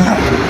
了。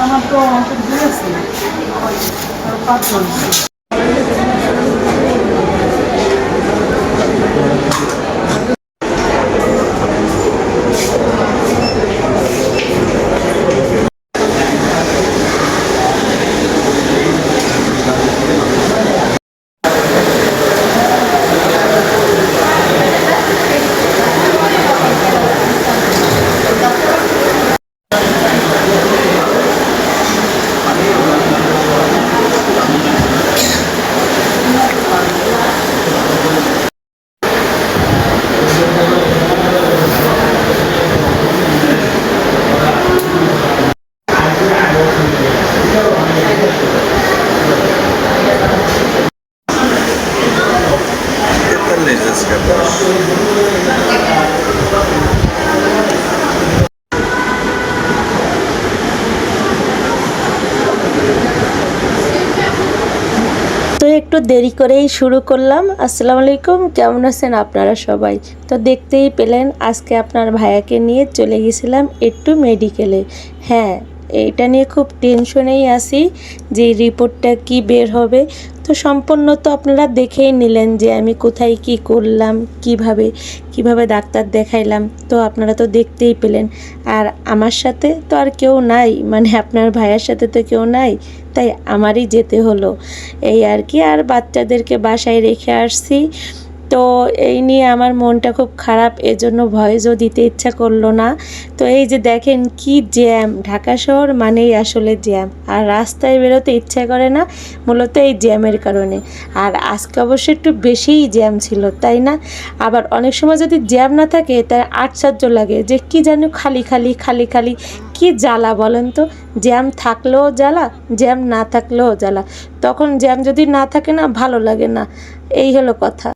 আমার তো অনেক দূর আছে আর পাঁচ মানুষ একটু দেরি করেই শুরু করলাম। আসসালামু আলাইকুম, কেমন আছেন আপনারা সবাই? তো দেখতেই পেলেন, আজকে আপনার ভাইয়াকে নিয়ে চলে গেছিলাম একটু মেডিকেলে হ্যাঁ এটা নিয়ে খুব টেনশনেই আছি যে রিপোর্টটা কি বের হবে। তো সম্পূর্ণ তো আপনারা দেখেই নিলেন যে আমি কোথায় কি করলাম, কীভাবে কীভাবে ডাক্তার দেখাইলাম। তো আপনারা তো দেখতেই পেলেন। আর আমার সাথে তো আর কেউ নাই মানে আপনার ভাইয়ের সাথে তো কেউ নাই। তাই আমারই যেতে হলো। এই আর কি আর বাচ্চাদেরকে বাসায় রেখে আসছি। তো এই নিয়ে আমার মনটা খুব খারাপ, এজন্য ভয়েসও দিতে ইচ্ছা করল না। তো এই যে দেখেন কি জ্যাম ঢাকা শহর মানেই আসলে জ্যাম আর রাস্তায় বেরোতে ইচ্ছা করে না, মূলত এই জ্যামের কারণে। আর আজকে অবশ্য একটু বেশিই জ্যাম ছিল, তাই না? আবার অনেক সময় যদি জ্যাম না থাকে, তার আশ্চর্য লাগে, যে কি যেন খালি খালি খালি খালি, কি জ্বালা বলেন তো? জ্যাম থাকলেও জ্বালা জ্যাম না থাকলেও জ্বালা। তখন জ্যাম যদি না থাকে না, ভালো লাগে না। এই হলো কথা।